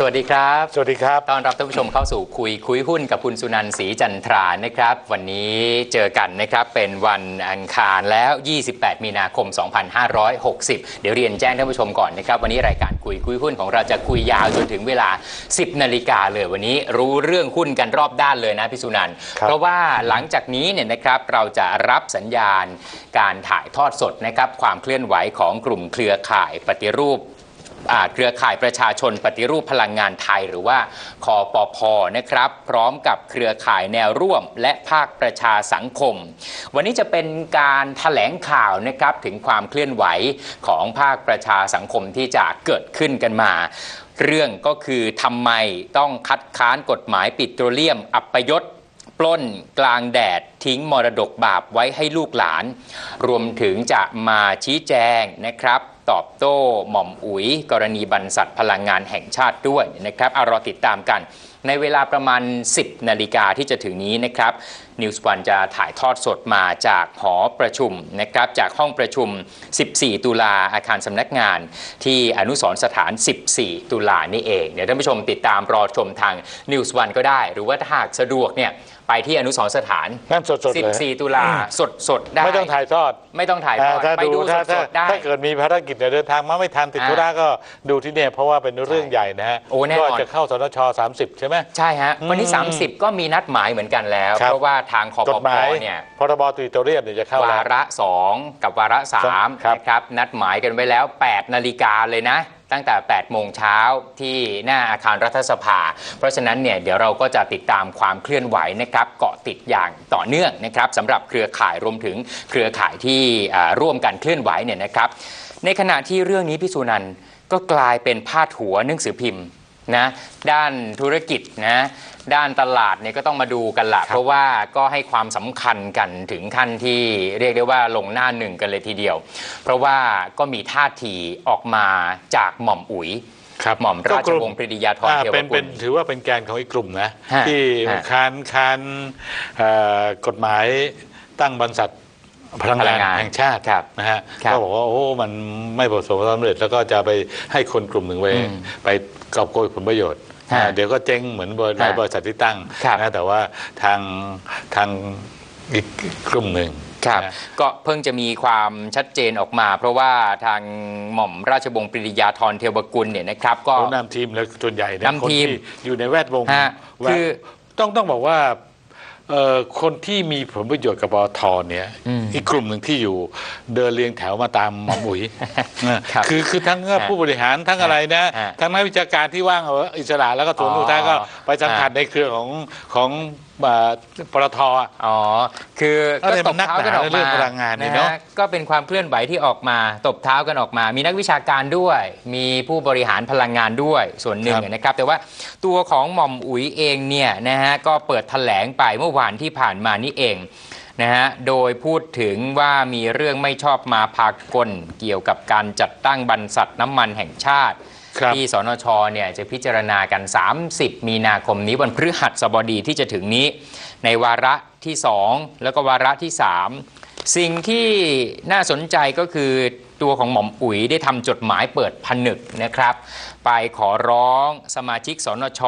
สวัสดีครับ สวัสดีครับต้อนรับท่านผู้ชมเข้าสู่คุยคุยหุ้นกับคุณสุนันท์ศรีจันทรานะครับ วันนี้เจอกันนะครับเป็นวันอังคารแล้ว 28 มีนาคม 2560 เดี๋ยวเรียนแจ้งท่านผู้ชมก่อนนะครับ วันนี้รายการคุยคุยหุ้นของเราจะคุยยาวจนถึงเวลา 10 นาฬิกาเลยวันนี้รู้เรื่องหุ้นกันรอบด้านเลยนะพี่สุนันท์ครับเพราะว่าหลังจากนี้เนี่ยนะครับเราจะรับสัญญาณการถ่ายทอดสดนะครับความเคลื่อนไหวของกลุ่มเครือข่ายปฏิรูป อ่าเครือข่ายประชาชนปฏิรูปพลังงานไทย หรือว่าคอปพนะครับ พร้อมกับเครือข่ายแนวร่วม และภาคประชาสังคม วันนี้จะเป็นการถแถลงข่าวนะครับถึงความเคลื่อนไหวของภาคประชาสังคมที่จะเกิดขึ้นกันมาเรื่องก็คือทำไมต้องคัดค้านกฎหมายปิโตรเลียม อัปยศปล้นกลางแดดทิ้งมรดกบาปไว้ให้ลูกหลาน รวมถึงจะมาชี้แจงนะครับ ตอบโต้หม่อมอุ๋ย กรณีบรรษัทพลังงานแห่งชาติด้วยนะครับเอารอติดตามกันในเวลาประมาณ 10 นาฬิกาที่จะถึงนี้นะครับนิวส์วันจะถ่ายทอดสดมาจากหอประชุมนะครับจากห้องประชุม 14 ตุลาอาคารสำนักงาน ที่อนุสรสถาน 14 ตุลานี่เอง เดี๋ยวท่านผู้ชมติดตามรอชมทางนิวส์วันก็ได้ หรือว่าถ้าหากสะดวกเนี่ย ไปที่อนุสรณ์สถานนั่นสดๆเลย14 ตุลาสดสดๆได้ ไม่ต้องถ่ายทอดไม่ต้องถ่ายทอดอ่าถ้าไปดูดูสถ้าดสถ้าดๆได้ ถ้าเกิดมีภารกิจเดินทางมาไม่ทันติดอ่าธุระก็ดูที่เนี่ยเพราะว่าเป็นเรื่องใหญ่นะฮะโอ้แน่นอน ก็จะเข้าสนช30 ใช่ไหม ใช่ฮะ วันนี้อืม30 ก็มีนัดหมายเหมือนกันแล้ว ครับ เพราะว่าทางคอกปฎหมายเนี่ยพรบตุยโตเรียมเนี่ยจะเข้าวาแล้วระ 2 กับวาระ 3 ครับนะครับ นัดหมายกันไว้แล้ว 8 นาฬิกาเลยนะ ตั้งแต่ 8 โมงเช้าที่หน้าอาคารรัฐสภา เพราะฉะนั้นเนี่ยเดี๋ยวเราก็จะติดตามความเคลื่อนไหวนะครับเกาะติดอย่างต่อเนื่องนะครับสำหรับเครือข่ายรวมถึงเครือข่ายที่ร่วมกันเคลื่อนไหวเนี่ยนะครับ ในขณะที่เรื่องนี้พี่สุนันก็กลายเป็นพาดหัวหนังสือพิมพ์ นะด้านธุรกิจนะด้านตลาดเนี่ยก็ต้องมาดูกันละเพราะว่าก็ให้ความสำคัญกันถึงขั้นที่เรียกได้ว่าลงหน้าหนึ่งกันเลยทีเดียว เพราะว่าก็มีท่าทีออกมาจากหม่อมอุ๋ยครับหม่อมราชวงศ์ปรีดียาธรอ่าเทวเป็นกุเป็ลนถือว่าเป็นแกนของอีกกลุ่มนะฮะที่ฮะคานคานเอ่อกฎหมายตั้งบรรษัท พลังพลังานงางนแห่งชาติครับนะฮะครับก็บอกว่าโอ้มันไม่ประสบความสำเร็จแล้วก็จะไปให้คนกลุ่มหนึ่งไปอืมไปกอบโกยผลประโยชน์ฮะอ่าเดี๋ยวก็เจ๊งเหมือนบริษัทฮะบริษัทที่ตั้งครับนะแต่ว่าทางทางอีกกลุ่มหนึ่งครับนะก็เพิ่งจะมีความชัดเจนออกมา เพราะว่าทางหม่อมราชวงศ์ปรีดียาธรเทวกุลเนี่ยนะครับ ก็เขานำทีมแล้วส่วนใหญ่เยนำทีมคนที่อยู่ในแวดวงฮะแวดคือต้องต้องบอกว่าเอ่อ คนที่มีผลประโยชน์กับปอทเนี่ยอืมอีกกลุ่มหนึ่งที่อยู่เดินเรียงแถวมาตามหมอมอุ๋ยครับคือคือทั้งผู้บริหารทั้งอะไรนะฮะทั้งนักวิชาการที่ว่างเอาอิสระแล้วก็ส่วนอ๋อลูกท้ายก็ไปสังกัดฮะในเครือของของอ่า ปตทอะอ๋อ คืออะไรตมับนนักเท้ากันออกหนาเรื่มาองพลังงานนี่เนอะฮก็เป็นความเคลื่อนไหวที่ออกมา ตบเท้ากันออกมา มีนักวิชาการด้วย มีผู้บริหารพลังงานด้วยส่วนหนึ่งนะครับ แต่ว่าตัวของหม่อมอุ๋ยเองเนี่ยนะฮะก็เปิดแถลงไปเมื่อวานที่ผ่านมานี่เองนะฮะ โดยพูดถึงว่ามีเรื่องไม่ชอบมาพากลเกี่ยวกับการจัดตั้งบรรษัทน้ำมันแห่งชาติครับ ที่สนชเนี่ยจะพิจารณากัน 30 มีนาคมนี้วันพฤหัสบดีที่จะถึงนี้ ในวาระที่ 2 แล้วก็วาระที่ 3 สิ่งที่น่าสนใจก็คือตัวของหม่อมอุ๋ยได้ทำจดหมายเปิดผนึกนะครับ ไปขอร้องสมาชิกสนช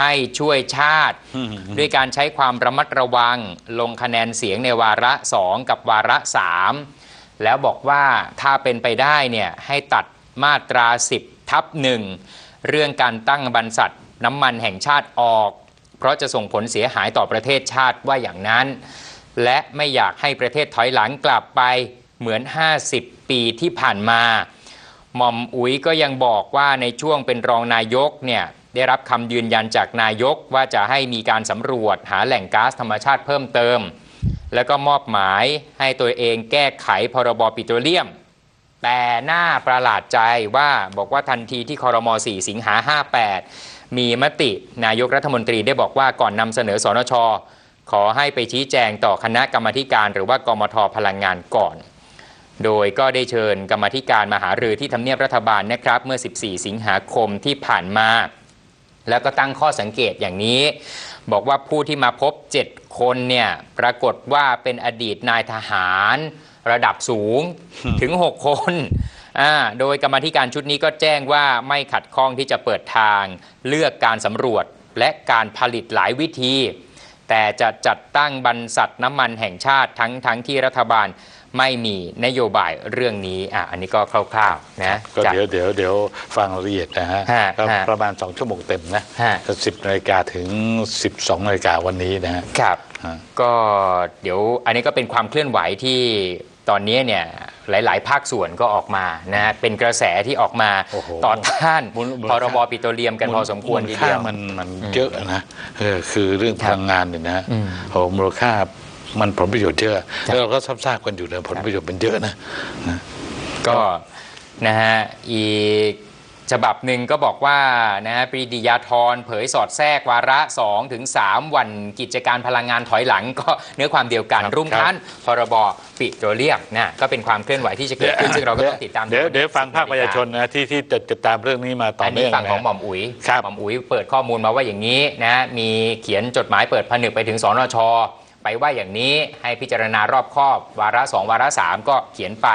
ให้ช่วยชาติ ด้วยการใช้ความระมัดระวัง ลงคะแนนเสียงในวาระ 2 กับวาระ 3 แล้วบอกว่าถ้าเป็นไปได้เนี่ยให้ตัดมาตรา 10 ทับหนึ่งเรื่องการตั้งบรรษัทน้ำมันแห่งชาติออก เพราะจะส่งผลเสียหายต่อประเทศชาติว่าอย่างนั้น และไม่อยากให้ประเทศถอยหลังกลับไปเหมือน 50 ปีที่ผ่านมาหม่อมอุ๋ยก็ยังบอกว่าในช่วงเป็นรองนายกเนี่ยได้รับคำยืนยันจากนายกว่าจะให้มีการสำรวจหาแหล่งก๊าซธรรมชาติเพิ่มเติม แล้วก็มอบหมายให้ตัวเองแก้ไขพรบปิโตรเลียม แต่น่าประหลาดใจว่าบอกว่าทันทีที่คอรมอ4สิงหา 58 มีมตินายกรัฐมนตรีได้บอกว่าก่อนนำเสนอสนช ขอให้ไปชี้แจงต่อคณะกรรมธิการหรือว่ากมทพลังงานก่อน โดยก็ได้เชิญกรรมธิการมาหารือที่ทำเนียบรัฐบาลนะครับ เมื่อ 14 สิงหาคมที่ผ่านมา แล้วก็ตั้งข้อสังเกตอย่างนี้ บอกว่าผู้ที่มาพบ 7 คนเนี่ยปรากฏว่าเป็นอดีตนายทหาร ระดับสูงถึง 6 คนอ่าโดยกรรมาธิการชุดนี้ก็แจ้งว่าไม่ขัดข้องที่จะเปิดทาง เลือกการสำรวจและการผลิตหลายวิธี แต่จะจัดตั้งบรรษัทน้ำมันแห่งชาติทั้งทั้งที่รัฐบาลไม่มีนโยบายเรื่องนี้อะอันนี้ก็คร่าวๆนะก็จากเดี๋ยวเดี๋ยวเดี๋ยวฟังรายละเอียดนะฮะฮะก็ฮะประมาณ 2 ชั่วโมงเต็มนะฮะสิบนาฬิกาถึง 12นาฬิกาวันนี้นะฮะครับฮะก็เดี๋ยวอันนี้ก็เป็นความเคลื่อนไหวที่ ตอนนี้เนี่ยหลาย ๆ ภาคส่วนก็ออกมานะฮะเป็นกระแสที่ออกมาโอ้โหต่อต้านมูลมูลพค่ารบปิโตรเลียมกันพอสมควรมูลทีค่าเดียวมันมันเยอะนะเออคือเรื่องพลังงานเนี่ยนะอืมโอ้มูลค่ามันผลประโยชน์เยอะครับแล้วเราก็ทราบๆกันอยู่นะผลประโยชน์มันเยอะนะก็นะฮะอีก ฉบับหนึ่งก็บอกว่านะฮะปรีดียาธรเผยสอดแทรกวาระ 2 ถึง 3 วันกิจการพลังงานถอยหลังก็เนื้อความเดียวกันครับรุ่มท่านพรบปิโตรเลียมนะก็เป็นความเคลื่อนไหวที่จะเกิดขึ้นซึ่งเราก็ต้องติดตามเดี๋ยวเดี๋ยวฟังภาคประชาชนนะที่ที่จะติดตามเรื่องนี้มาต่ออันเนื่นี้องฝั่งของหม่อนะมอุ๋ยครับหม่อมอุ๋ยเปิดข้อมูลมาว่าอย่างนี้นะมีเขียนจดหมายเปิดผนึกไปถึงสนช ไปว่าอย่างนี้ให้พิจารณารอบคอบวาระ 2 วาระ 3 ก็เขียนไป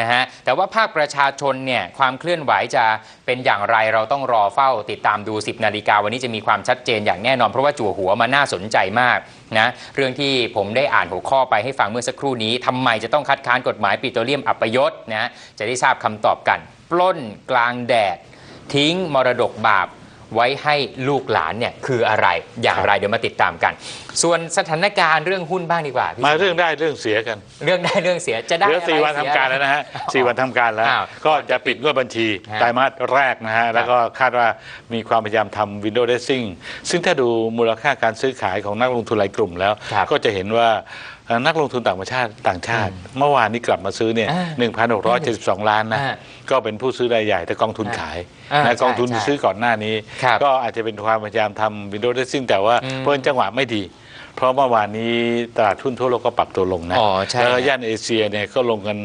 นะฮะแต่ว่าภาคประชาชนเนี่ยความเคลื่อนไหวจะเป็นอย่างไรเราต้องรอเฝ้าติดตามดู 10 นาฬิกาวันนี้จะมีความชัดเจนอย่างแน่นอน เพราะว่าจั่วหัวมาน่าสนใจมากนะเรื่องที่ผมได้อ่านหัวข้อไปให้ฟังเมื่อสักครู่นี้ทำไมจะต้องคัดค้านกฎหมายปิโตรเลียมอัปยศนะจะได้ทราบคำตอบกัน ปล้นกลางแดดทิ้งมรดกบาป ไว้ให้ลูกหลานเนี่ยคืออะไรอย่างไรเดี๋ยวมาติดตามกัน ส่วนสถานการณ์เรื่องหุ้นบ้างดีกว่าพี่มาเรื่องได้เรื่องเสียกัน เรื่องได้เรื่องเสียจะได้เหลือสี่อะไรวันทำเสียการแล้วนะฮะสี่วันทำการแล้ว อ้าวก็จะปิดงวดบัญชีฮะไตรมาสแรกนะฮะ แล้วก็คาดว่ามีความพยายามทำ Windows Dressing ซึ่งถ้าดูมูลค่าการซื้อขายของนักลงทุนหลายกลุ่มแล้ว ครับก็จะเห็นว่าเอ่อนักลงทุนต่างประเทศต่างชาติ เมื่อวานนี้กลับมาซื้อเนี่ยอ่า1,672ล้านนะอ่าก็เป็นผู้ซื้อรายใหญ่แต่กองทุนขายอ่านะใช่กองทุนใช่ซื้อก่อนหน้านี้ครับก็อาจจะเป็นความพยายามทำ Windows Dressing แต่ว่าอืมเพิ่นจังหวะไม่ดี เพราะเมื่อวานนี้ตลาดหุ้นทั่วโลกก็ปรับตัวลงนะอ๋อใช่ แล้วก็ย่านเอเชียเนี่ยก็ลงกัน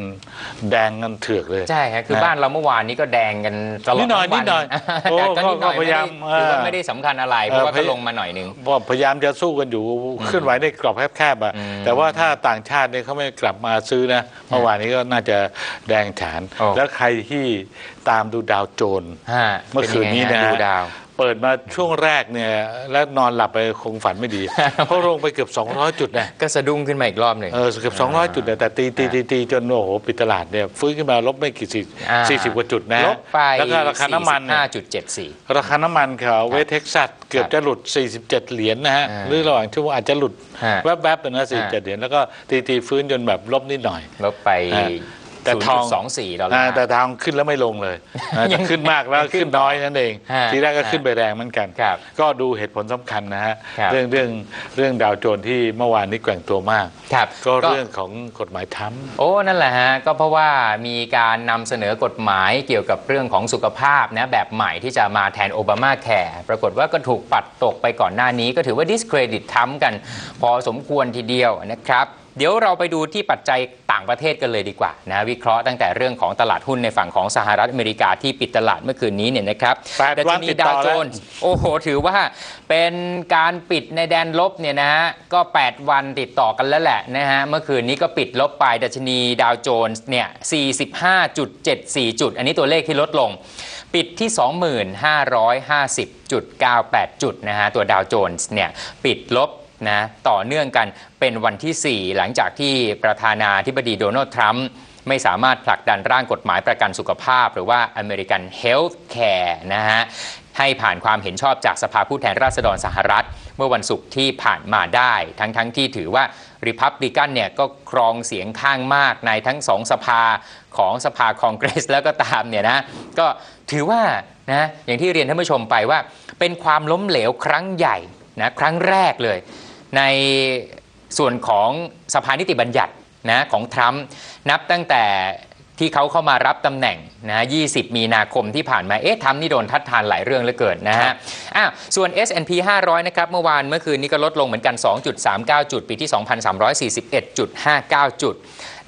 แดงกันเถือกเลย ใช่ครับคือนะบ้านเราเมื่อวานนี้ก็แดงกันตลอดนิดหน่อยทั้งวันิดหน่อยโอ้แต่ก็นิดหน่อยก็พไม่ยายาได้มถือว่าเออไม่ได้สำคัญอะไร เพราะว่าเออก็ลงมาหน่อยหนึง ว่าพยายามจะสู้กันอยู่เคลื่อนไหวในกรอบแคบๆอะอืมแต่ว่าถ้าต่างชาติเนี่ยเขาไม่กลับมาซื้อนะเมื่อวานนี้ก็น่าจะแดงฉาน โอ้ แล้วใครที่ตามดูดาวโจนส์ ฮะเมื่อคืนนี้เป็นะยังไงฮฮะดูดาว เปิดมาช่วงแรกเนี่ยแล้วนอนหลับไปคงฝันไม่ดี เพราะลงไปเกือบ 200 จุดนะก็สะดุ้งขึ้นมาอีกรอบหนึ่งเออเกือบ200 จุดนะแต่ตีตีตีตีจนโอ้โหปิดตลาดเนี่ยฟื้นขึ้นมาลบไม่กี่สิบอ่าสี่สิบกว่าจุดนะลบไปแล้วก็ราคาน้ำมันเนี่ย45.74 ราคาน้ำมันเขาเวสเท็กซัสเกือบจะหลุด 47 เหรียญนะฮะอ่าหรือระหว่างช่วงอาจจะหลุดฮะแวบๆนะ47เหรียญแล้วก็ตีตีฟื้นจนแบบลบนิดหน่อยลบไปอ่า แต่ทอง0.24ดอลลาอ่าร์แต่ทองขึ้นแล้วไม่ลงเลยอ่ายังแต่ขึ้นมากแล้วยังขึ้นขึ้นน้อยนั่นเองฮะทีแรกก็ฮะขึ้นไปแรงเหมือนกันครับก็ดูเหตุผลสำคัญนะฮะครับเรื่องเรื่องเรื่องดาวโจนส์ที่เมื่อวานนี้แกว่งตัวมากครับก็เรื่องของกฎหมายทรัมป์โอ้นั่นแหละฮะ ก็เพราะว่ามีการนำเสนอกฎหมายเกี่ยวกับเรื่องของสุขภาพนะแบบใหม่ที่จะมาแทนโอบามาแคร์ปรากฏว่าก็ถูกปัดตกไปก่อนหน้านี้ ก็ถือว่า discredit ทั้มกัน พอสมควรทีเดียวนะครับ เดี๋ยวเราไปดูที่ปัจจัยต่างประเทศกันเลยดีกว่านะวิเคราะห์ตั้งแต่เรื่องของตลาดหุ้นในฝั่งของสหรัฐอเมริกาที่ปิดตลาดเมื่อคืนนี้เนี่ยนะครับแปดวันดัชนีติดต่ดาอวโจแล้วนส์โอ้โห ถือว่าเป็นการปิดในแดนลบเนี่ยนะฮะก็ 8 วันติดต่อกันแล้วแหละนะฮะเมื่อคืนนี้ก็ปิดลบไปดัชนีดาวโจนส์เนี่ย 45.74 จุด อันนี้ตัวเลขที่ลดลง ปิดที่ 2550.98 จุดนะฮะตัวดาวโจนส์เนี่ยปิดลบ นะต่อเนื่องกันเป็นวันที่ 4 หลังจากที่ประธานาธิบดีโดนัลด์ทรัมป์ไม่สามารถผลักดันร่างกฎหมายประกันสุขภาพ หรือว่า American Health Care นะฮะให้ผ่านความเห็นชอบจากสภาผู้แทนราษฎรสหรัฐ เมื่อวันศุกร์ที่ผ่านมาได้ ทั้งๆทที่ถือว่าริพับลิกันเนี่ยก็ครองเสียงข้างมากในทั้งสองสภาของสภาคองเกรสแล้วก็ตามเนี่ยนะก็ถือว่านะอย่างที่เรียนท่านผู้ชมไปว่า เป็นความล้มเหลวครั้งใหญ่นะครั้งแรกเลย ในส่วนของสภานิติบัญญัตินะของทรัมป์นับตั้งแต่ที่เขาเข้ามารับตำแหน่งนะ20 มีนาคมที่ผ่านมา เอ๊ะทรัมป์นี่โดนทัดทานหลายเรื่องเหลือเกินนะฮะอ้าส่วน S&P 500 นะครับ เมื่อวานเมื่อคืนนี้ก็ลดลงเหมือนกัน 2.39 จุด ปีที่ 2,341.59 จุด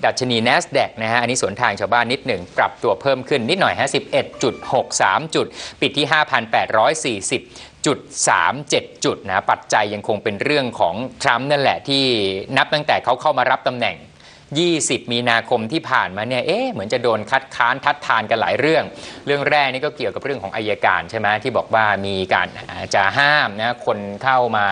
ดัชนี NASDAQ นะฮะ อันนี้สวนทางชาวบ้านนิดหนึ่ง ปรับตัวเพิ่มขึ้นนิดหน่อยฮะ11.63 จุด ปิดที่ 5,840 จุด37 จุดนะปัจจัยยังคงเป็นเรื่องของทรัมป์นั่นแหละที่นับตั้งแต่เขาเข้ามารับตำแหน่ง 20 มีนาคมที่ผ่านมาเนี่ยเอ๊ะเหมือนจะโดนคัดค้านทัดทานกันหลายเรื่อง เรื่องแรกนี่ก็เกี่ยวกับเรื่องของอายการใช่ไหมที่บอกว่ามีการอาจจะห้ามนะคนเข้ามา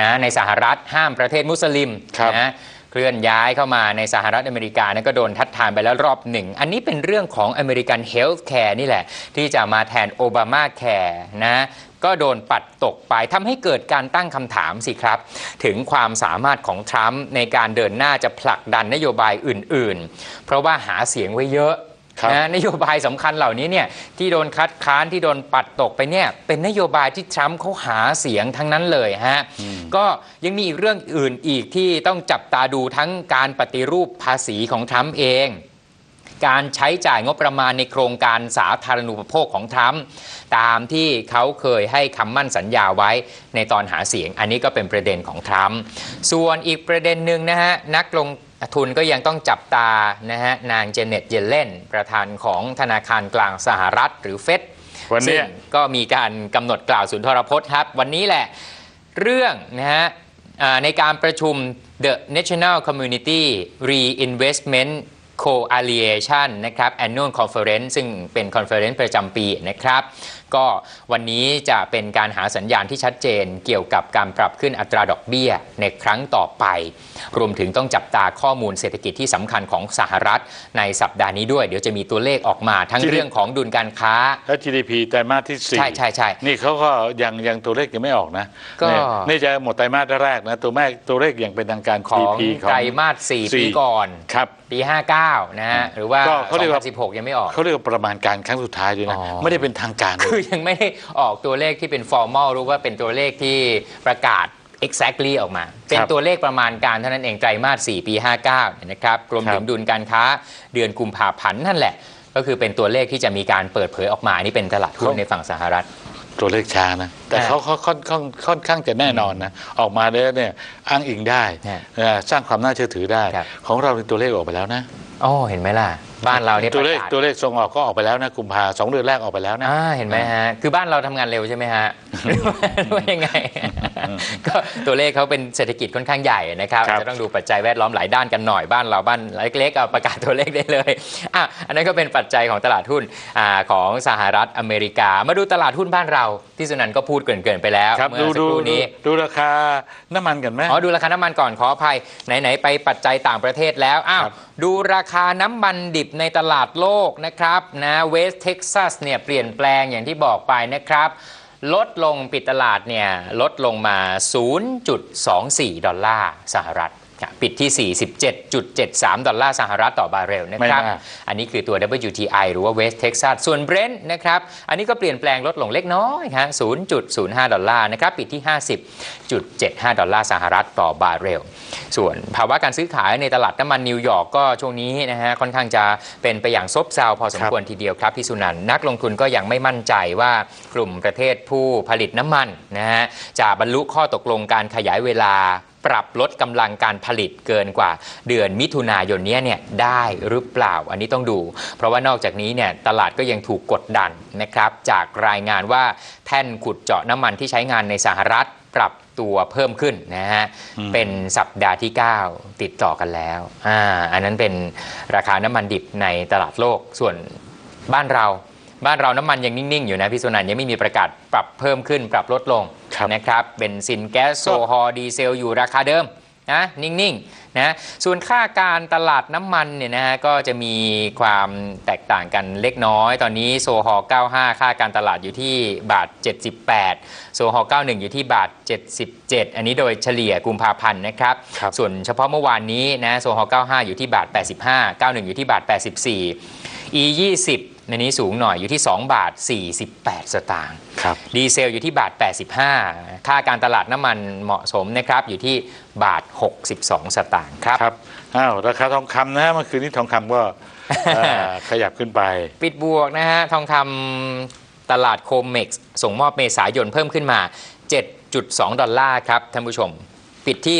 นะในสหรัฐห้ามประเทศมุสลิมครับนะเคลื่อนย้ายเข้ามาในสหรัฐอเมริกานะก็โดนทัดทานไปแล้วรอบหนึ่ง อันนี้เป็นเรื่องของอเมริกันเฮลท์แคร์นี่แหละ ที่จะมาแทนโอบามาแคร์นะ ก็โดนปัดตกไปทำให้เกิดการตั้งคำถามสิครับ ถึงความสามารถของทรัมป์ในการเดินหน้าจะผลักดันนโยบายอื่น ๆ เพราะว่าหาเสียงไว้เยอะครับนะนโยบายสำคัญเหล่านี้เนี่ยที่โดนคัดค้านที่โดนปัดตกไปเนี่ยเป็นนโยบายที่ทรัมป์เขาหาเสียงทั้งนั้นเลยฮะก็ยังมีอีกเรื่องอื่นอีกที่ต้องจับตาดูทั้งการปฏิรูปภาษีของทรัมป์เอง การใช้จ่ายงบประมาณในโครงการสาธารณูปโภคของทรัมป์ตามที่เขาเคยให้คำมั่นสัญญาไว้ในตอนหาเสียง อันนี้ก็เป็นประเด็นของทรัมป์ส่วนอีกประเด็นหนึ่งนะฮะนักลงทุนก็ยังต้องจับตานะฮะนางเจเน็ตเยเลนประธานของธนาคารกลางสหรัฐหรือเฟดวันเนี้ยซึ่งก็มีการกำหนดกล่าวสุนทรพจน์ครับ วันนี้แหละเรื่องนะฮะอ่าในการประชุม The National Community Reinvestment Coalition นะครับ Annual Conference ซึ่งเป็นคอนเฟอเรนซ์ประจำปีนะครับ ก็วันนี้จะเป็นการหาสัญญาณที่ชัดเจนเกี่ยวกับการปรับขึ้นอัตราดอกเบี้ยในครั้งต่อไป รวมถึงต้องจับตาข้อมูลเศรษฐกิจที่สำคัญของสหรัฐ ในสัปดาห์นี้ด้วย เดี๋ยวจะมีตัวเลขออกมาทั้งที่เรื่องของดุลการค้าและ GDP ไตรมาสที่สี่ใช่ใช่ใช่นี่เขาก็ยังยังตัวเลขยังไม่ออกนะก็เนี่ยนี่จะหมดไตรมาสแรกนะตัวแม่ตัวเลขยังเป็นทางการของ GDP ของ ไตรมาส4ปีก่อนครับปี 59 นะฮะ หรือว่าก็เขาเรียกว่า2016 ยังไม่ออก เขาเรียกว่าประมาณการครั้งสุดท้ายด้วยนะอ๋อไม่ได้เป็นทางการเลคือยยังไม่ได้ออกตัวเลขที่เป็น formal รู้ว่าเป็นตัวเลขที่ประกาศ exactly ออกมา เป็นตัวเลขประมาณการเท่านั้นเองไตรมาส 4 ปี 59 นะครับรวมถึงดุลการค้าเดือนกุมภาพันธ์นั่นแหละ ก็คือเป็นตัวเลขที่จะมีการเปิดเผยออกมา นี่เป็นตลาดหุ้นในฝั่งสหรัฐ ตัวเลขช้านะแต่อ่าเขาเขาค่อนค่อนค่อนข้างจะแน่นอนนะออกมาแล้วเนี่ยอ้างอิงได้ฮะเอ่อสร้างความน่าเชื่อถือได้ครับของเราเป็นตัวเลขออกไปแล้วนะอ๋อเห็นไหมล่ะ บ้านเราเนี่ยตัวเลขประกาศตัวเลขส่งออกก็ออกไปแล้วนะกุมภาสองเดือนแรกออกไปแล้วนะอ่าเห็นไหมฮะคือบ้านเราทำงานเร็วใช่ไหมฮะหรือว่าหรือว่ายังไงก็ตัวเลขเขาเป็นเศรษฐกิจค่อนข้างใหญ่นะครับครับจะต้องดูปัจจัยแวดล้อมหลายด้านกันหน่อยบ้านเราบ้านเล็กๆเอาประกาศตัวเลขได้เลยอะอันนั้นก็เป็นปัจจัยของตลาดหุ้นอ่าของสหรัฐอเมริกา มาดูตลาดหุ้นบ้านเราที่สุนันท์ก็พูดเกรินๆไปแล้วครับเมื่ดูอสักดูครู่ดูนี้ ดูราคาน้ำมันกันไหม อ๋อดูราคาน้ำมันก่อนขออภัยไหนๆไปปัจจัยต่างประเทศแล้วอ้าวครับ ดูราคาน้ำมันดิบในตลาดโลกนะครับนะเวสเท็กซัสเนี่ยเปลี่ยนแปลงอย่างที่บอกไปนะครับ ลดลงปิดตลาดเนี่ยลดลงมา 0.24 ดอลลาร์สหรัฐครับ ปิดที่ 47.73 ดอลลาร์สหรัฐต่อบาร์เรลนะครับไม่มากอันนี้คือตัว WTI หรือว่า West Texas ส่วน Brent นะครับ อันนี้ก็เปลี่ยนแปลงลดลงเล็กน้อยฮะ0.05 ดอลลาร์นะครับ ปิดที่ 50.75 ดอลลาร์สหรัฐต่อบาร์เรล ส่วนภาวะการซื้อขายในตลาดน้ำมันนิวยอร์กก็ช่วงนี้นะฮะค่อนข้างจะเป็นไปอย่างซบเซาพอสมควรทีเดียวครับพี่สุนันท์นักลงทุนก็ยังไม่มั่นใจว่ากลุ่มประเทศผู้ผลิตน้ำมันนะฮะจะบรรลุข้อตกลงการขยายเวลา ปรับลดกำลังการผลิตเกินกว่าเดือนมิถุนายนเนี้ยเนี่ยได้หรือเปล่าอันนี้ต้องดู เพราะว่านอกจากนี้เนี่ยตลาดก็ยังถูกกดดันนะครับ จากรายงานว่าแท่นขุดเจาะน้ำมันที่ใช้งานในสหรัฐปรับตัวเพิ่มขึ้นนะฮะอืมเป็นสัปดาห์ที่ 9 ติดต่อกันแล้วอ่าอันนั้นเป็นราคาน้ำมันดิบในตลาดโลกส่วนบ้านเรา บ้านเราน้ำมันยังนิ่ง ๆ อยู่นะพี่สุนันท์ยังไม่มีประกาศปรับเพิ่มขึ้นปรับลดลงครับนะครับเบนซินแก๊สโซฮอล์ดีเซลอยู่ราคาเดิมนะนิ่งๆนะส่วนค่าการตลาดน้ำมันเนี่ยนะฮะก็จะมีความแตกต่างกันเล็กน้อย ตอนนี้โซฮอล์95 ค่าการตลาดอยู่ที่บาท 78 โซฮอล์91 อยู่ที่บาท 77 อันนี้โดยเฉลี่ยกุมภาพันธ์นะครับครับส่วนเฉพาะเมื่อวานนี้นะโซฮอล์95 อยู่ที่บาท 85 91 อยู่ที่บาท 84 E 20 ในนี้สูงหน่อยอยู่ที่ 2 บาท 48 สตางค์ครับดีเซลอยู่ที่บาท 85 ค่าการตลาดน้ำมันเหมาะสมนะครับอยู่ที่บาท 62 สตางค์ครับครับอ้าวราคาทองคำนะเมื่อคืนนี้ทองคำก็เอ่อขยับขึ้นไป ปิดบวกนะฮะทองคำตลาดโคมเม็กซ์ส่งมอบเมษายนเพิ่มขึ้นมา 7.2 ดอลลาร์ครับท่านผู้ชม ปิดที่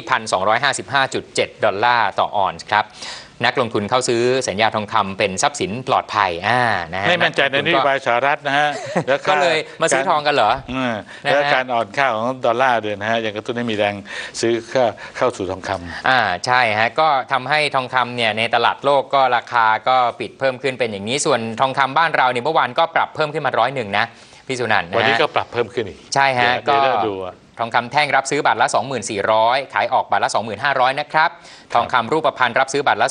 1,255.7 ดอลลาร์ต่อออนซ์ครับนักลงทุนเข้าซื้อสัญญาทองคำเป็นทรัพย์สินปลอดภัยอ่านะฮะไม่มั่นใจในนโยบายสหรัฐนะฮะแล้วก็เลยมาซื้อทองกันเหรออืมนะฮะแล้วการอ่อนค่าของดอลลาร์ด้วยนะฮะยังกระตุ้นให้มีแรงซื้อเข้าเข้าสู่ทองคำอ่าใช่ฮะก็ทำให้ทองคำเนี่ยในตลาดโลกก็ราคาก็ปิดเพิ่มขึ้นเป็นอย่างนี้ ส่วนทองคำบ้านเราเนี่ยเมื่อวานก็ปรับเพิ่มขึ้นมาร้อยหนึ่งนะพี่สุนันท์ะฮะวันนี้ก็ปรับเพิ่มขึ้นอีกใช่ฮะเดี๋ยวก็เดี๋ยวเราดูอะ ทองคำแท่งรับซื้อบาทละ 24,400 ขายออกบาทละ 25,000 นะครับ ทองคำรูปพรรณรับซื้อบาทละ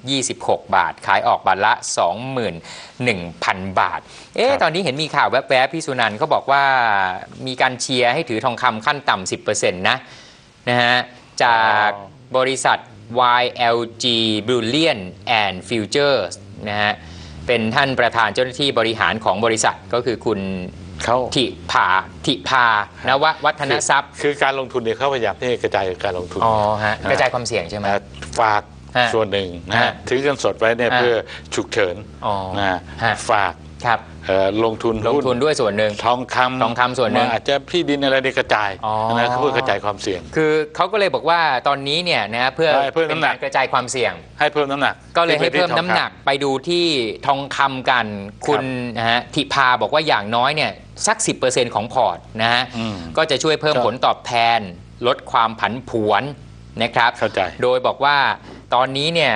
20,026 บาท ขายออกบาทละ 21,000 บาท เอ๊ะครับตอนนี้เห็นมีข่าวแวบๆ พี่สุนันท์เขาบอกว่ามีการเชียร์ให้ถือทองคำขั้นต่ำ 10%นะนะฮะ จากบริษัท YLG Bullion and Futures นะฮะ เป็นท่านประธานเจ้าหน้าที่บริหารของบริษัทก็คือคุณ เขาทิพาทิพานววัฒนทรัพย์ คือการลงทุนเนี่ยเขาพยายามที่จะกระจายการลงทุนอ๋อฮะกระจายความเสี่ยงใช่ไหมนะฝากฮะส่วนหนึ่งนะฮะฮะถือเงินสดไว้เนี่ยฮะเพื่อฉุกเฉินอ๋อนะฮะฮะฝากครับ เอ่อลงทุนลงทุนด้วยส่วนหนึ่ง ทองคำทองคำส่วนหนึ่งอาจจะที่ดินอะไรเนี่ยกระจายอ๋อ นะเพื่อกระจายความเสี่ยง คือเขาก็เลยบอกว่าตอนนี้เนี่ยนะเพื่อใช่เพิ่มเป็นน้ำหนักากรกระจายความเสี่ยง ให้เพิ่มน้ำหนักก็เลยให้ที่เพิ่มที่ทองน้ำหนักค ไปดูที่ทองคำกัน คุณนะฮะทิพาบอกว่าอย่างน้อยเนี่ยสัก 10%ของพอร์ตนะฮะอืมก็จะช่วยเพิ่มครับผลตอบแทน ลดความผันผวนนะครับ เข้าใจโดยบอกว่าตอนนี้เนี่ย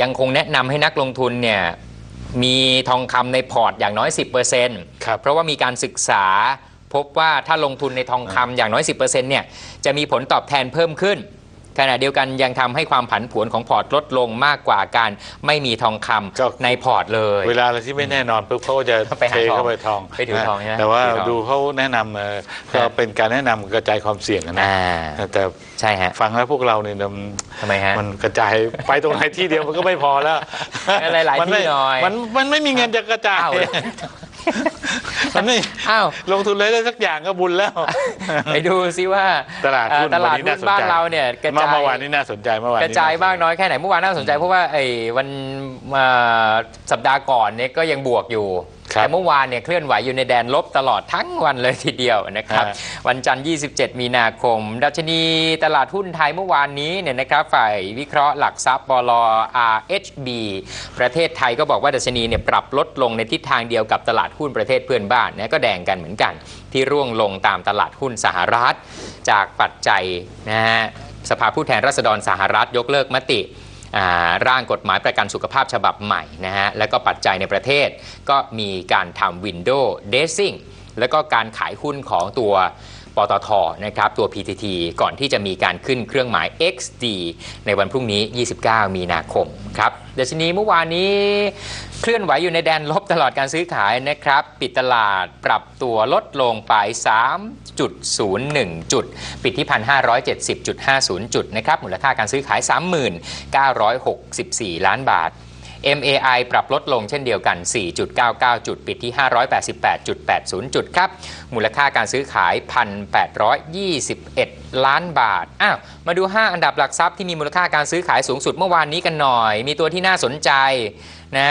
ยังคงแนะนำให้นักลงทุนเนี่ย มีทองคำในพอร์ตอย่างน้อย 10%ครับเพราะว่ามีการศึกษาพบว่าถ้าลงทุนในทองคำอย่างน้อย 10%เนี่ยจะมีผลตอบแทนเพิ่มขึ้น ขณะเดียวกันยังทำให้ความผันผวนของพอร์ตลดลงมากกว่าการไม่มีทองคำก็ในพอร์ตเลย เวลาอะไรที่ไม่แน่นอนปุ๊บเขาก็จะไปหาเททองเข้าไปทองไปถือทองใช่ไหมแต่ว่าถือทองดูเขาแนะนำเอ่อก็เป็นการแนะนำกระจายความเสี่ยงนะอ่าแต่ใช่ฮะฟังแล้วพวกเราเนี่ยมันทำไมฮะมันกระจายไปตรงไหนที่เดียวมันก็ไม่พอแล้วหลายๆมันไม่ที่หน่อยมันมันไม่มีเงินจะกระจายอ้าว มันไม่อ้าว ลงทุนเลยได้สักอย่างก็บุญแล้ว ไปดูซิว่าตลาดหุ้นเอ่อตลาดวันนี้หุ้น่านสนใจบ้านเราเนี่ยกระมาจายเมื่อวานนี้น่าสนใจเมื่อวานกนี้ระจายบ้างน้อยแค่ไหนเมื่อวานน่าสนใจเพราะว่าไอ้วันมาสัปดาห์ก่อนเนี่ยก็ยังบวกอยู่ครับ แต่เมื่อวานเนี่ยเคลื่อนไหวอยู่ในแดนลบตลอดทั้งวันเลยทีเดียวนะครับฮะวันจันทร์ 27 มีนาคม ดัชนีตลาดหุ้นไทยเมื่อวานนี้เนี่ยนะครับฝ่ายวิเคราะห์หลักทรัพย์บล RHB ประเทศไทยก็บอกว่าดัชนีเนี่ยปรับลดลงในทิศทางเดียวกับตลาดหุ้นประเทศเพื่อนบ้านนะก็แดงกันเหมือนกัน ที่ร่วงลงตามตลาดหุ้นสหรัฐ จากปัจจัยนะฮะสภาผู้แทนราษฎรสหรัฐยกเลิกมติอ่า ร่างกฎหมายประกันสุขภาพฉบับใหม่นะฮะแล้วก็ปัจจัยในประเทศก็มีการทำวินโดว์เดซิ่งแล้วก็การขายหุ้นของตัว ปตทนะครับตัว PTT ก่อนที่จะมีการขึ้นเครื่องหมาย XD ในวันพรุ่งนี้ 29 มีนาคมครับดัชนีเมื่อวานนี้เคลื่อนไหวอยู่ในแดนลบตลอดการซื้อขายนะครับ ปิดตลาดปรับตัวลดลงไป 3.01 จุด ปิดที่ 1,570.50 จุดนะครับมูลค่าการซื้อขาย 3964 ล้านบาท MAI ปรับลดลงเช่นเดียวกัน 4.99 จุดปิดที่ 588.80 จุดครับ มูลค่าการซื้อขาย 1,821 ล้านบาท อ้าว มาดู 5 อันดับหลักทรัพย์ที่มีมูลค่าการซื้อขายสูงสุดเมื่อวานนี้กันหน่อย มีตัวที่น่าสนใจนะ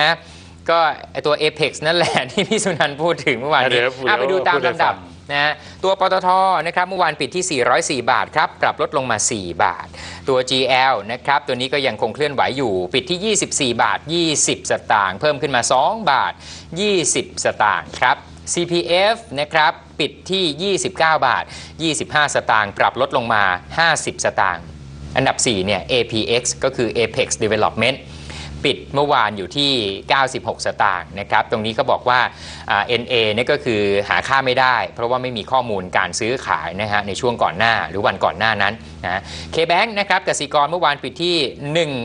ก็ไอตัว Apex นั่นแหละที่พี่สุนันท์พูดถึงเมื่อวานเดี๋นี้ยวอะไปดูตามพูดให้ลำดับฟัง นะฮะตัวปตทนะครับเมื่อวานปิดที่ 404 บาทครับปรับลดลงมา 4 บาท ตัว GL นะครับตัวนี้ก็ยังคงเคลื่อนไหวอยู่ปิดที่ 24 บาท 20 สตางค์เพิ่มขึ้นมา 2 บาท 20 สตางค์ครับ CPF นะครับปิดที่ 29 บาท 25 สตางค์ปรับลดลงมา 50 สตางค์อันดับ 4 เนี่ย APX ก็คือ Apex Development ปิดเมื่อวานอยู่ที่ 96 สตางค์นะครับ ตรงนี้เขาบอกว่าอ่า NA เนี่ยก็คือหาค่าไม่ได้ เพราะว่าไม่มีข้อมูลการซื้อขายนะฮะในช่วงก่อนหน้าหรือวันก่อนหน้านั้น นะเคแบงนะครับกสิกรเมื่อวานปิดที่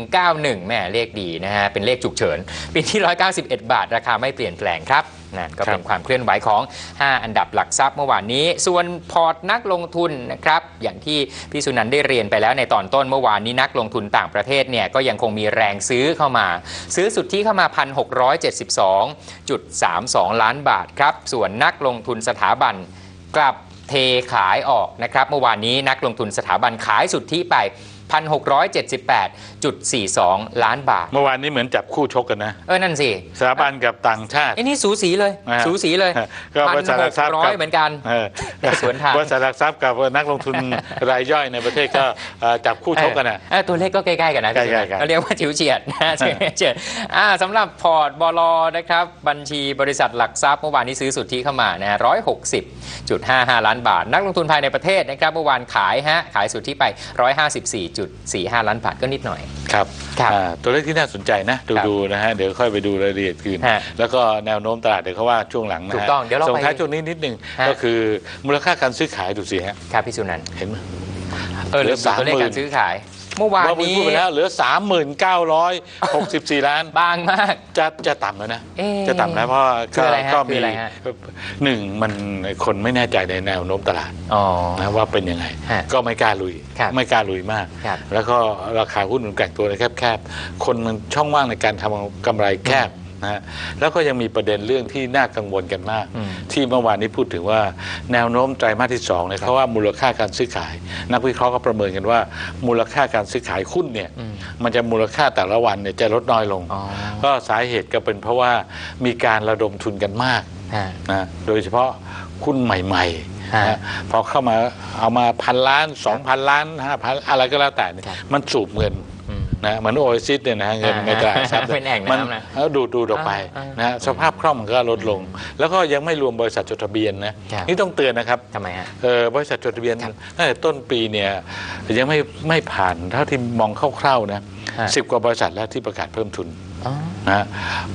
191แม่เลขดีนะฮะเป็นเลขฉุกเฉินปิดที่ 191 บาท ราคาไม่เปลี่ยนแปลงครับนั่นก็เป็นครับความเคลื่อนไหวของ 5 อันดับหลักทรัพย์เมื่อวานนี้ ส่วนพอร์ตนักลงทุนนะครับ อย่างที่พี่สุนันท์ได้เรียนไปแล้วในตอนต้นเมื่อวานนี้นักลงทุนต่างประเทศเนี่ยก็ยังคงมีแรงซื้อเข้ามา ซื้อสุทธิเข้ามา 1,672.32 ล้านบาทครับ ส่วนนักลงทุนสถาบันกลับ เทขายออกนะครับ เมื่อวานนี้นักลงทุนสถาบันขายสุทธิไป 1,678.42 ล้านบาท เมื่อวานนี้เหมือนจับคู่ชกกันนะ เออนั่นสิสถาบันกับต่างชาติไอ้นี่สูสีเลย อ่าสูสีเลยก็บริษัทหลักทรัพย์ร้กัอบยเหมือนกัน เออในสวนทาง บริษัทหลักทรัพย์กับนักลงทุน รายย่อยในประเทศก็เอ่อจับคู่ชกกันนะ เออตัวเลขก็ใกล้ๆกันนะใกล้ๆกันเราเรียกว่าฉิวเฉียดนะฉิวเฉียดอ่าสำหรับพอร์ตบลนะครับบัญชีบริษัทหลักทรัพย์เมื่อวานนี้ซื้อสุทธิเข้ามานะร้อยหกสิบจุดห้าห้าล้านบาท นักลงทุนภายในประเทศนะครับเมื่อวานขายฮะขายสุทธิไปร้อยห้าสิบสี่จุดสี่ห้าล้านบาทก็นิดหน่อย ครับครับอ่าตัวเลขที่น่าสนใจนะ ดูครับดูนะฮะ เดี๋ยวค่อยไปดูรายละเอียดคืน ฮะแล้วก็แนวโน้มตลาดเดี๋ยวเขาว่าช่วงหลังนะฮะถูกต้องเดี๋ยวเราส่งท้ายไปช่วงนี้นิดนึงฮะ ก็คือมูลค่าการซื้อขายดูสิฮะ ครับพี่สุนันท์เห็นไหม เออเหลืเรื่อองตัวเลข30,000 การซื้อขาย เมื่อวานเมื่อนี้พูดไปแล้วเหลือ 3964 ล้าน บางมาก จะจะต่ำแล้วนะเอ๊ะจะต่ำแล้วเพราะคืออะไรฮะก็คือมีอะไรฮะหนึ่งมันคนไม่แน่ใจในแนวโน้มตลาดอ๋อนะว่าเป็นยังไงฮะก็ไม่กล้าลุยครับไม่กล้าลุยมากครับแล้วก็ราคาหุ้นมันแกว่งตัวในแคบๆ คนมันช่องว่างในการทำกำไรแคบ นะฮะแล้วก็ยังมีประเด็นเรื่องที่น่ากังวลกันมากอืมที่เมื่อวานนี้พูดถึงว่าแนวโน้มไตรมาสที่2เนี่ยเขาว่ามูลค่าการซื้อขาย นักวิเคราะห์ก็ประเมินกันว่า มูลค่าการซื้อขายหุ้นเนี่ยอืมมันจะมูลค่าแต่ละวันเนี่ยจะลดน้อยลงอ๋อก็สาเหตุก็เป็นเพราะว่ามีการระดมทุนกันมากฮะนะโดยเฉพาะหุ้นใหม่ๆฮะนะพอเข้ามาเอามาพันล้านสองพันล้านห้าพันอะไรก็แล้วแต่เนี่ยครับมันสูบเงินอืม นะเหมือนโอซิสเนี่ยนะเงินอ่าในตลาดทรัพย์เป็นแอ่งมัน้ำนะแล้วดูดดูดออกไปอ่าอ่านนะสภาพคล่องมันก็ลดลง แล้วก็ยังไม่รวมบริษัทจดทะเบียนนะครับนี่ต้องเตือนนะครับทำไมฮะเออบริษัทจดทะเบียนครับตั้งแต่ต้นปีเนี่ยยังไม่ไม่ผ่านเท่าที่มองคร่าวๆนะฮะสิบกว่าบริษัทแล้วที่ประกาศเพิ่มทุนอ๋อนะ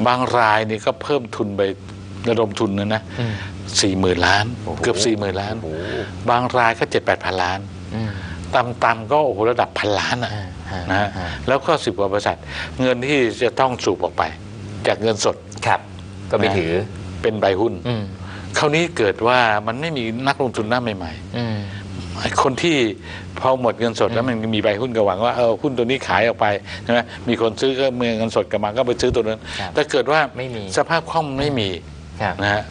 บางรายนี่ก็เพิ่มทุนไประดมทุนนะนะอืมสี่หมื่นล้านโอ้โหเกือบสี่หมื่นล้านโอ้โหบางรายก็เจ็ดแปดพันล้านอืม ต่ำๆก็โอ้โหระดับพันล้านอะอ่าฮะนะฮะฮะแล้วก็สิบกว่าบริษัท เงินที่จะต้องสูบออกไป จากเงินสดครับ ก็ไปถือเป็นใบหุ้นอืมคราวนี้เกิดว่ามันไม่มีนักลงทุนหน้าใหม่อืมๆไอ้คนที่พอหมดเงินสดแล้วมันมีใบหุ้นก็หวังว่าเออหุ้นตัวนี้ขายออกไปใช่ไหมมีคนซื้อก็เมือเงินสดกลับมาก็ไปซื้อตัวนั้นครับแต่เกิดว่าไม่มีสภาพคล่องไม่มีครับนะฮะ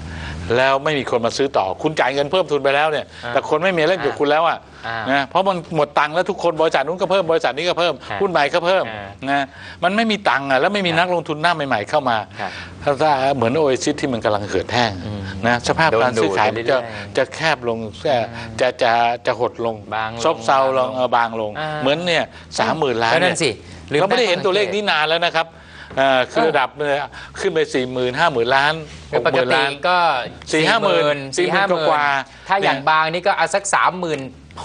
แล้วไม่มีคนมาซื้อต่อ คุณจ่ายเงินเพิ่มทุนไปแล้วเนี่ยอ่าแต่คนไม่มีเล่นกับอ่าคุณแล้วอะอ่านนะเพราะมันหมดตังค์แล้วทุกคนบริษัทนู้นก็เพิ่มบริษัทนี้ก็เพิ่มอ่าหุ้นใหม่ก็เพิ่มอ่านะมันไม่มีตังค์อะแล้วไม่มีครับนักลงทุนหน้าใหม่ ๆ เข้ามาครับถ้าถ้าเหมือนโอเอซิสที่มันกำลังเกิดแห้งอืมนะสภาพโดนการซื้อขายดูดไปมันจะเรื่อยๆจะแคบลงจะจะจะจะหดลงบางลงซบเซาลงบางลงเออบางลงอ่าเหมือนเนี่ยสามหมื่นล้านก็นั่เนี่นยสิลืมเราไม่ได้เห็นตั้งตัวเลขสังกตนี้นานแล้วนะครับ เอ่อคือเออระดับเนี่ยขึ้นไปสี่หมื่นห้าหมื่นล้านหคือกปหกมื่นติล้าน ก็สี่ห้าหมื่นสี่ห้าหมื่นกว่าถ้าอย่างเนี่ย บางนี่ก็เอาสักสามหมื่น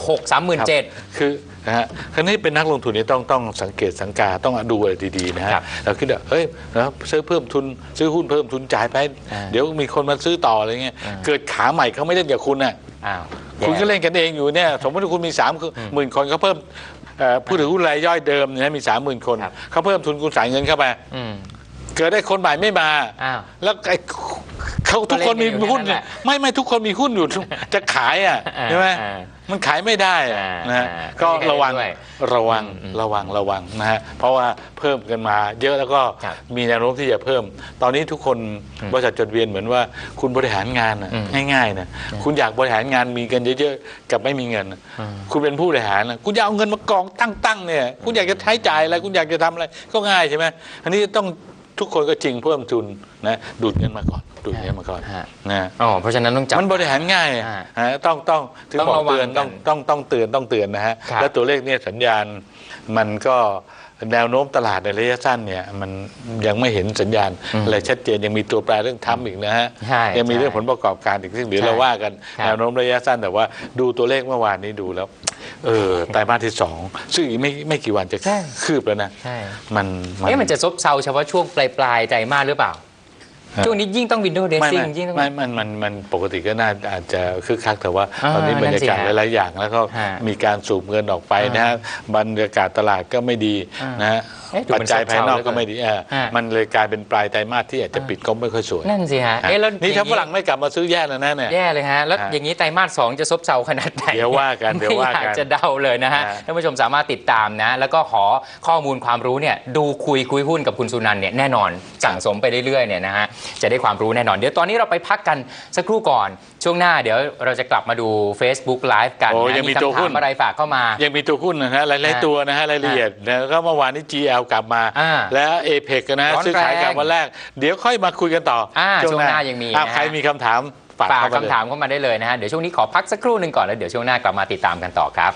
หกสามหมื่นครับเจ็ด คือนะฮะคราวนี้เป็นนักลงทุนนี่ต้องต้องสังเกตสังกาต้องดูอะไรดีๆนะฮะครับเราคิดว่าเฮ้ยนะซื้อเพิ่มทุนซื้อหุ้นเพิ่มทุนจ่ายไป อ่าเดี๋ยวมีคนมาซื้อต่ออะไรเงี้ยอ่า เกิดขาใหม่เขาไม่เล่นกับคุณน่ะอ้าวคุณก็แย่ เล่นกันเองอยู่เนี่ยสมมติว่าคุณมีสามหมื่นคนเขาเพิ่มเอ่อ ผู้ถือหุ้นรายย่อยเดิมเนี่ยมีสามหมื่นคนครับเขาเพิ่มทุนคุณใส่เงินเข้าไปอืม เกิดได้คนใหม่ไม่มา อ้าว แล้วไอ้เขาทุกคนมีหุ้นก็เล่นกันอยู่นั่นแหละไม่ไม่ทุกคนมีหุ้นอยู่ จะขายอะอ่าใช่ไหมอ่ามันขายไม่ได้อะอ่านนะฮะอ่าก็ไม่ได้ระวังด้วยระวังอืมระวังระวังนะฮะเพราะว่าเพิ่มกันมาเยอะแล้วก็ครับมีแนวโน้มที่จะเพิ่ม ตอนนี้ทุกคนอืมบริษัทจดทะเวียนเหมือนว่าคุณบริหารงานน่ะอืมง่ายๆนะคุณอยากบริหารงานมีเงินเยอะๆกับไม่มีเงินน่ะอืม คุณเป็นผู้บริหารน่ะคุณจะเอาเงินมากองตั้งๆเนี่ยคุณอยากจะใช้จ่ายอะไรคุณอยากจะทำอะไรก็ง่ายใช่ไหมอันนี้ต้อง ทุกคนก็จริงเพิ่มทุนนะดูดเงินมาก่อนดูดเงินมาก่อนฮะ นะอ๋อเพราะฉะนั้นต้องจับ มันบริหารง่ายอ่าฮะต้องต้องถึงต้องบอกระวังเตือนต้องกันต้องต้องเตือนต้องเตือนนะฮะครับ แล้วตัวเลขเนี่ยสัญญาณมันก็ แนวโน้มตลาดในระยะสั้นเนี่ยมันยังไม่เห็นสัญญาณอืมอะไรชัดเจนยังมีตัวแปรเรื่องทำอีกนะฮะใช่ยังมีใช่เรื่องผลประกอบการอีกซึ่งเดี๋ยวใช่เราว่ากันครับแนวโน้มระยะสั้นแต่ว่าดูตัวเลขเมื่อวานนี้ดูแล้วเออไตรมาสที่สองซึ่งอีกไม่ไม่กี่วันจะใช่คืบแล้วนะใช่มันเอ๊ะมันจะซบเซาเฉพาะช่วงปลายปลายๆไตรมาสหรือเปล่าฮะ ช่วงนี้ยิ่งต้องวินโดว์เดไม่ซิ่งไม่ยิ่งต้องไม่มันมันมันปกติก็น่าอาจจะคึกคักแต่ว่าอ่าตอนนี้บรรยากาศนั่นสิฮะหลายๆอย่างแล้วก็ฮะมีการสูบเงินออกไปนะฮะบรรยากาศตลาดก็ไม่ดีอ่านนะฮะ เอ๊ะดูปัจมันจัยภายนอกซบเซาก็ไม่ดีเออฮะ มันเลยกลายเป็นปลายไตรมาสที่อาจจะปิดก็ไม่ค่อยสวยนั่นสิฮะฮะเอ๊ะแล้วนี่ถ้าอย่ฝรั่งไม่กลับมาซื้อแย่แล้วนะเนี่ย แย่เลยฮะ แล้วฮะอย่างนี้ไตรมาสสองจะซบเซาขนาดไหนเดี๋ยวว่ากันเดี๋ยวว่ากันไม่อยากจะเดาเลยนะฮะฮะ ท่านผู้ชมสามารถติดตามนะ แล้วก็ขอข้อมูลความรู้เนี่ยดูคุยคุยหุ้นกับคุณสุนันท์เนี่ยแน่นอนสั่งสมไปเรื่อยๆเนี่ยนะฮะจะได้ความรู้แน่นอน เดี๋ยวตอนนี้เราไปพักกันสักครู่ก่อนช่วงหน้าเดี๋ยวเราจะกลับมาดู Facebook Live กันโอ้นะยังมีมีตัวคำหุ้ถานมอะไรฝากเข้ามา ยังมีตัวหุ้นนะฮะหลายฮะๆตัวนะฮะรายละเอียดแล้วก็เมื่อวานนี้ GL กลับมา อ่าแล้วเอเ c นะฮะร้อนซื้อขายแรงกลับวันแรก เดี๋ยวค่อยมาคุยกันต่ออาช่วงหน้ายังมีอะนะฮะ ใครมีคำถามฝากฝากเข้ามาเลย คำถามเข้ามาได้เลยนะฮะ เดี๋ยวช่วงนี้ขอพักสักครู่หนึ่งก่อนแล้วเดี๋ยวช่วงหน้ากลับมาติดตามกันต่อครับ